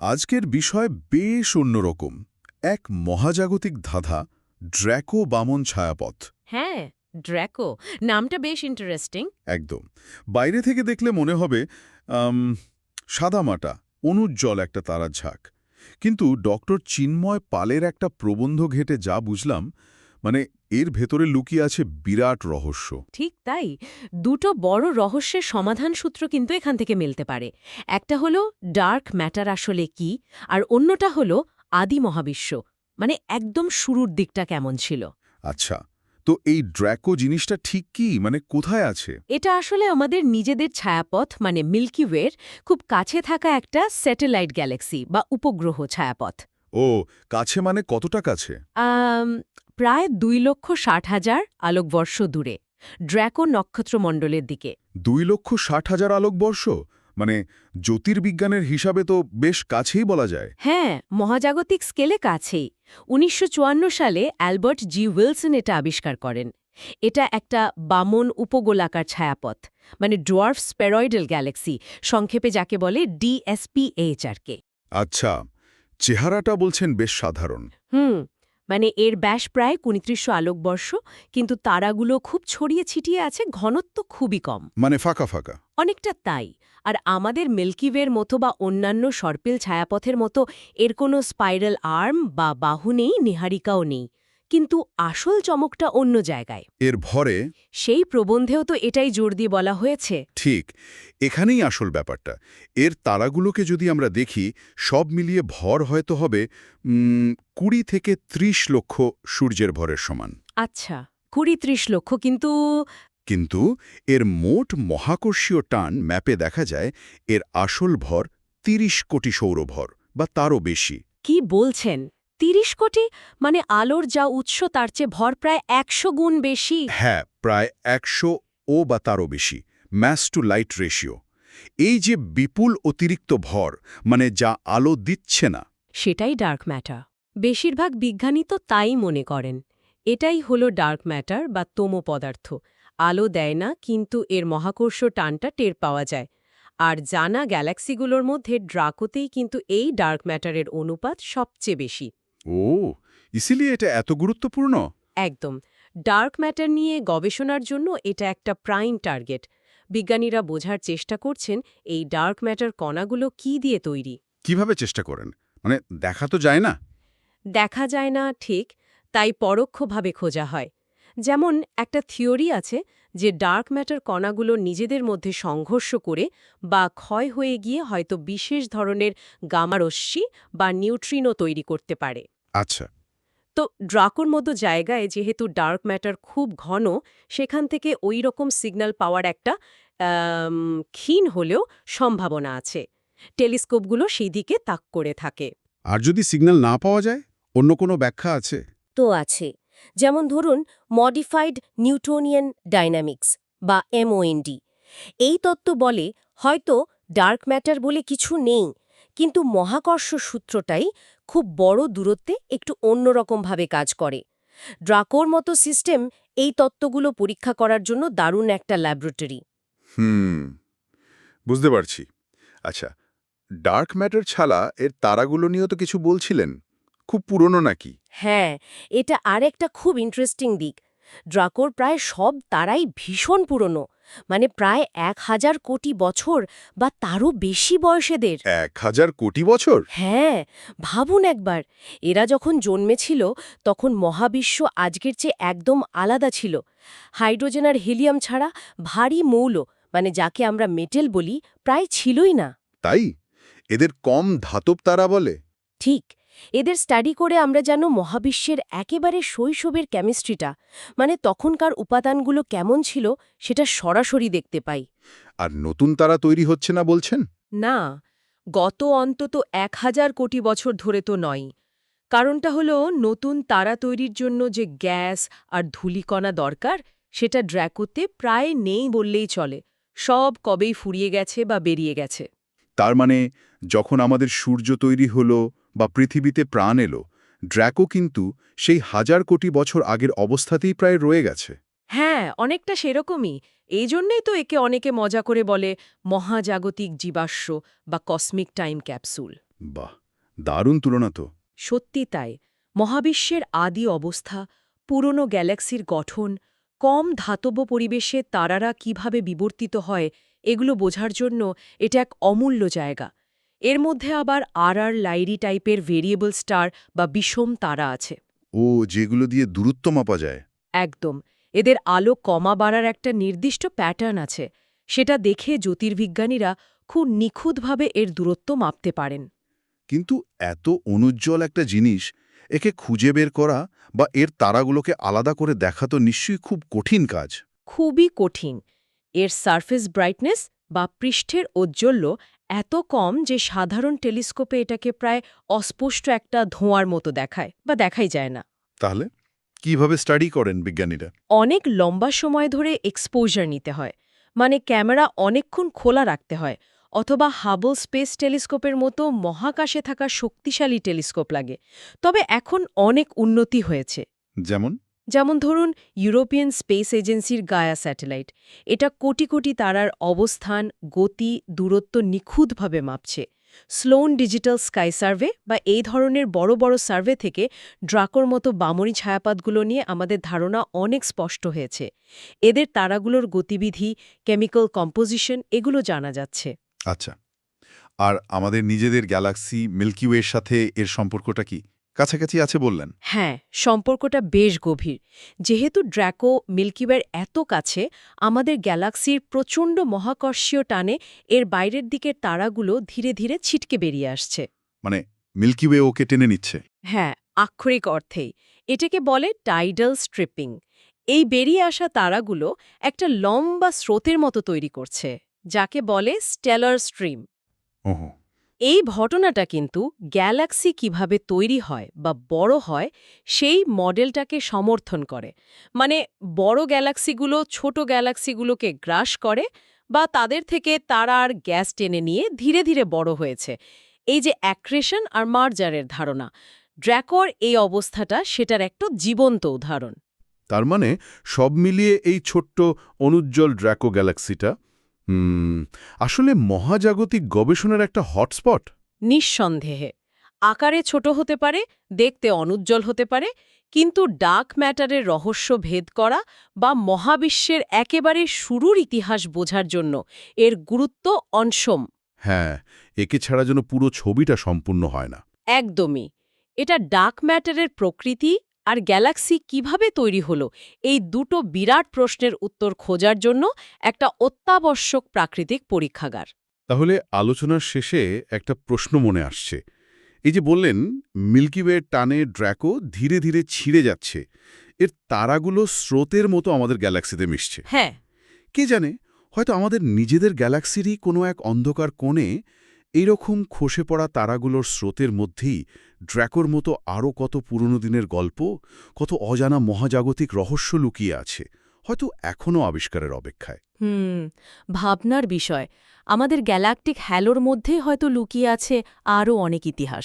আজকের বিষয় বেশ অন্যরকম। এক মহাজাগতিক ধাঁধা ড্র্যাকো বামন ছায়াপথ। হ্যাঁ ড্র্যাকো। নামটা বেশ ইন্টারেস্টিং একদম। বাইরে থেকে দেখলে মনে হবে সাদামাটা অনুজ্জ্বল একটা তারার ঝাঁক। কিন্তু ডক্টর চিন্ময় পালের একটা প্রবন্ধ ঘেটে যা বুঝলাম মানে এর ভেতরে লুকিয়ে আছে বিরাট রহস্য। ঠিক তাই। দুটো বড় রহস্যের সমাধান সূত্র কিন্তু এখান থেকে মিলতে পারে। একটা হলো ডার্ক ম্যাটার আসলে কি আর অন্যটা হলো আদি মহাবিশ্ব। মানে একদম শুরুর দিকটা কেমন ছিল। আচ্ছা তো এই ড্র্যাকো জিনিসটা ঠিক কি? মানে কোথায় আছে? এটা আসলে আমাদের নিজেদের ছায়াপথ মানে মিল্কি ওয়ের খুব কাছে থাকা একটা স্যাটেলাইট গ্যালাক্সি বা উপগ্রহ ছায়াপথ। ও কাছে মানে কতটা কাছে? প্রায় দুই লক্ষ ষাট হাজার আলোকবর্ষ দূরে ড্র্যাকো নক্ষত্রমণ্ডলের দিকে। দুই লক্ষ ষাট হাজার আলোকবর্ষ? মানে জ্যোতির্বিজ্ঞানের হিসাবে তো বেশ কাছেই বলা যায়। হ্যাঁ মহাজাগতিক স্কেলে কাছেই। উনিশশো চুয়ান্ন সালে অ্যালবার্ট জি উইলসন এটা আবিষ্কার করেন। এটা একটা বামন উপগোলাকার ছায়াপথ মানে ডোয়ার্ফ স্পেরয়েডাল গ্যালাক্সি সংক্ষেপে যাকে বলে ডিএসপিএইচআরকে আচ্ছা চেহারাটা বলছেন বেশ সাধারণ। হুম মানে এর ব্যাস প্রায় কুনিত্রিশশো আলোকবর্ষ কিন্তু তারাগুলো খুব ছড়িয়ে ছিটিয়ে আছে ঘনত্ব খুবই কম। মানে ফাঁকা ফাঁকা। অনেকটা তাই। আর আমাদের মিল্কিওয়ের মতো বা অন্যান্য সর্পিল ছায়াপথের মতো এর কোনো স্পাইরাল আর্ম বা বাহু নেই নিহারিকাও নেই। কিন্তু আসল চমকটা অন্য জায়গায়। এর ভরে সেই প্রবন্ধেও তো এটাই জোর দিয়ে বলা হয়েছে। ঠিক এখানেই আসল ব্যাপারটা। এর তারাগুলোকে যদি আমরা দেখি সব মিলিয়ে ভর হয়তো হবে কুড়ি থেকে ত্রিশ লক্ষ সূর্যের ভরের সমান। আচ্ছা কুড়ি ত্রিশ লক্ষ কিন্তু কিন্তু এর মোট মহাকর্ষীয় টান ম্যাপে দেখা যায় এর আসল ভর ৩০ কোটি সৌরভর বা তারও বেশি। কি বলছেন? তিরিশ কোটি? মানে আলোর যা উৎস তার চেয়ে ভর প্রায় একশো গুণ বেশি। হ্যাঁ প্রায় একশো ও বা তারও বেশি। ম্যাস টু লাইট রেশিও এই যে বিপুল অতিরিক্ত ভর মানে যা আলো দিচ্ছে না। সেটাই ডার্ক ম্যাটার বেশিরভাগ বিজ্ঞানী তো তাই মনে করেন। এটাই হলো ডার্ক ম্যাটার বা তোমো পদার্থ। আলো দেয় না কিন্তু এর মহাকর্ষ টানটা টের পাওয়া যায়। আর জানা গ্যালাক্সিগুলোর মধ্যে ড্রাকোতেই কিন্তু এই ডার্ক ম্যাটারের অনুপাত সবচেয়ে বেশি। ও ইসিলি এটা এত গুরুত্বপূর্ণ? একদম। ডার্ক ম্যাটার নিয়ে গবেষণার জন্য এটা একটা প্রাইম টার্গেট। বিজ্ঞানীরা বোঝার চেষ্টা করছেন এই ডার্ক ম্যাটার কণাগুলো কি দিয়ে তৈরি। কীভাবে চেষ্টা করেন? মানে দেখা তো যায় না? দেখা যায় না ঠিক তাই পরোক্ষভাবে খোঁজা হয়। যেমন একটা থিওরি আছে যে ডার্ক ম্যাটার কণাগুলো নিজেদের মধ্যে সংঘর্ষ করে বা ক্ষয় হয়ে গিয়ে হয়তো বিশেষ ধরনের গামারশ্মি বা নিউট্রিনো তৈরি করতে পারে। আচ্ছা। তো ড্রাকোর মতো জায়গায় যেহেতু ডার্ক ম্যাটার খুব ঘন সেখান থেকে ওই রকম সিগন্যাল পাওয়ার একটা ক্ষীণ হলেও সম্ভাবনা আছে। টেলিস্কোপগুলো সেই দিকে তাক করে থাকে। আর যদি সিগন্যাল না পাওয়া যায় অন্য কোনো ব্যাখ্যা আছে? তো আছে। যেমন ধরুন মডিফাইড নিউটোনিয়ান ডাইনামিক্স বা এমওএনডি। এই তত্ত্ব বলে হয়তো ডার্ক ম্যাটার বলে কিছু নেই কিন্তু মহাকর্ষ সূত্রটাই খুব বড় দূরত্বে একটু অন্যরকমভাবে কাজ করে। ড্রাকোর মতো সিস্টেম এই তত্ত্বগুলো পরীক্ষা করার জন্য দারুণ একটা ল্যাবরেটরি। হুম বুঝতে পারছি। আচ্ছা ডার্ক ম্যাটার ছাড়া এর তারাগুলো নিয়েও তো কিছু বলছিলেন। খুব পুরনো নাকি? হ্যাঁ এটা আর একটা খুব ইন্টারেস্টিং দিক। ড্রাকোর প্রায় সব তারাই ভীষণ পুরনো। মানে প্রায় এক হাজার কোটি বছর বা তারও বেশি বয়সেদের এক হাজার কোটি বছর? হ্যাঁ ভাবুন একবার। এরা যখন জন্মেছিল তখন মহাবিশ্ব আজকের চেয়ে একদম আলাদা ছিল। হাইড্রোজেন আর হিলিয়াম ছাড়া ভারী মৌল মানে যাকে আমরা মেটেল বলি প্রায় ছিলই না। তাই? এদের কম ধাতব তারা বলে। ঠিক। এদের স্টাডি করে আমরা যেন মহাবিশ্বের একেবারে শৈশবের কেমিস্ট্রিটা মানে তখনকার উপাদানগুলো কেমন ছিল সেটা সরাসরি দেখতে পাই। আর নতুন তারা তৈরি হচ্ছে না বলছেন? না গত অন্তত এক হাজার কোটি বছর ধরে তো নয়। কারণটা হলো নতুন তারা তৈরির জন্য যে গ্যাস আর ধূলিকণা দরকার সেটা ড্র্যাকোতে প্রায় নেই বললেই চলে। সব কবেই ফুরিয়ে গেছে বা বেরিয়ে গেছে। তার মানে যখন আমাদের সূর্য তৈরি হলো বা পৃথিবীতে প্রাণ এলো ড্র্যাকো কিন্তু সেই হাজার কোটি বছর আগের অবস্থাতেই প্রায় রয়ে গেছে। হ্যাঁ অনেকটা সেরকমই। এই জন্যই তো একে অনেকে মজা করে বলে মহাজাগতিক জীবাশ্ম বা কসমিক টাইম ক্যাপসুল। বাহ দারুণ তুলনা তো। সত্যি তাই মহাবিশ্বের আদি অবস্থা পুরনো গ্যালাক্সির গঠন কম ধাতব পরিবেশে তারারা কীভাবে বিবর্তিত হয় এগুলো বোঝার জন্য এটা এক অমূল্য জায়গা। এর মধ্যে আবার আর আর লাইরি টাইপের ভেরিয়েবল স্টার বা বিষম তারা আছে। ও যেগুলো দিয়ে দূরত্ব মাপা যায়। একদম। এদের আলো কমা বাড়ার একটা নির্দিষ্ট প্যাটার্ন আছে। সেটা দেখে জ্যোতির্বিজ্ঞানীরা খুব নিখুঁতভাবে এর দূরত্ব মাপতে পারেন। কিন্তু এত অনুজ্জ্বল একটা জিনিস একে খুঁজে বের করা বা এর তারাগুলোকে আলাদা করে দেখা তো নিশ্চয়ই খুব কঠিন কাজ। খুবই কঠিন। এর সারফেস ব্রাইটনেস বা পৃষ্ঠের ঔজ্জ্বল্য এত কম যে সাধারণ টেলিস্কোপে এটাকে প্রায় অস্পষ্ট একটা ধোঁয়ার মতো দেখায় বা দেখাই যায় না। তাহলে কীভাবে স্টাডি করেন বিজ্ঞানীরা? অনেক লম্বা সময় ধরে এক্সপোজার নিতে হয় মানে ক্যামেরা অনেকক্ষণ খোলা রাখতে হয় অথবা হাবল স্পেস টেলিস্কোপের মতো মহাকাশে থাকা শক্তিশালী টেলিস্কোপ লাগে। তবে এখন অনেক উন্নতি হয়েছে। যেমন? যেমন ধরুন, ইউরোপিয়ান স্পেস এজেন্সির গায়া স্যাটেলাইট। এটা কোটি কোটি তারার অবস্থান, গতি, দূরত্ব নিখুঁতভাবে মাপছে। স্লোন ডিজিটাল স্কাই সার্ভে বা এই ধরনের বড় বড় সার্ভে থেকে ড্রাকোর মতো বামনি ছায়াপাতগুলো নিয়ে আমাদের ধারণা অনেক স্পষ্ট হয়েছে। এদের তারাগুলোর গতিবিধি, কেমিক্যাল কম্পোজিশন, এগুলো জানা যাচ্ছে। আচ্ছা। আর আমাদের নিজেদের গ্যালাক্সি মিল্কি ওয়ের সাথে এর সম্পর্কটা কি? কাছাকাছি আছে বললেন। হ্যাঁ সম্পর্কটা বেশ গভীর। যেহেতু ড্র্যাকো মিল্কিওয়ের এত কাছে আমাদের গ্যালাক্সির প্রচণ্ড মহাকর্ষীয় টানে এর বাইরের দিকের তারাগুলো ধীরে ধীরে ছিটকে বেরিয়ে আসছে। মানে মিল্কি ওয়ে ওকে টেনে নিচ্ছে। হ্যাঁ আক্ষরিক অর্থেই। এটাকে বলে টাইডাল স্ট্রিপিং। এই বেরিয়ে আসা তারাগুলো একটা লম্বা স্রোতের মতো তৈরি করছে যাকে বলে স্টেলার স্ট্রিম। ওহো। এই ঘটনাটা কিন্তু গ্যালাক্সি কীভাবে তৈরি হয় বা বড় হয়, সেই মডেলটাকে সমর্থন করে। মানে বড় গ্যালাক্সিগুলো ছোট গ্যালাক্সিগুলোকে গ্রাস করে বা তাদের থেকে তারা আর গ্যাস টেনে নিয়ে ধীরে ধীরে বড় হয়েছে। এই যে অ্যাক্রেশন আর মার্জারের ধারণা, ড্র্যাকর এই অবস্থাটা সেটার একটা জীবন্ত উদাহরণ। তার মানে সব মিলিয়ে এই ছোট্ট অনুজ্জ্বল ড্র্যাকো গ্যালাক্সিটা হুম আসলে মহাজাগতিক গবেষণার একটা হটস্পট? নিঃসন্দেহে। আকারে ছোট হতে পারে দেখতে অনুজ্জ্বল হতে পারে কিন্তু ডার্ক ম্যাটারের রহস্য ভেদ করা বা মহাবিশ্বের একেবারে শুরুর ইতিহাস বোঝার জন্য এর গুরুত্ব অনসম হ্যাঁ একে ছাড়া যেন পুরো ছবিটা সম্পূর্ণ হয় না। একদমই। এটা ডার্ক ম্যাটারের প্রকৃতি আর গ্যালাক্সি কীভাবে তৈরি হলো? এই দুটো বিরাট প্রশ্নের উত্তর খোঁজার জন্য একটা অত্যাবশ্যক প্রাকৃতিক পরীক্ষাগার। তাহলে আলোচনার শেষে একটা প্রশ্ন মনে আসছে। এই যে বললেন মিল্কি ওয়ের টানে ড্র্যাকো ধীরে ধীরে ছিঁড়ে যাচ্ছে। এর তারাগুলো স্রোতের মতো আমাদের গ্যালাক্সিতে মিশছে। হ্যাঁ। কে জানে হয়তো আমাদের নিজেদের গ্যালাক্সিরই কোনো এক অন্ধকার কোণে এইরকম খসে পড়া তারাগুলোর স্রোতের মধ্যেই ড্র্যাকোর মতো আরও কত পুরনো দিনের গল্প, কত অজানা মহাজাগতিক রহস্য লুকিয়ে আছে, হয়তো এখনও আবিষ্কারের অপেক্ষায়। হুম, ভাবনার বিষয়। আমাদের গ্যালাকটিক হ্যালোর মধ্যেই হয়তো লুকিয়ে আছে আরও অনেক ইতিহাস।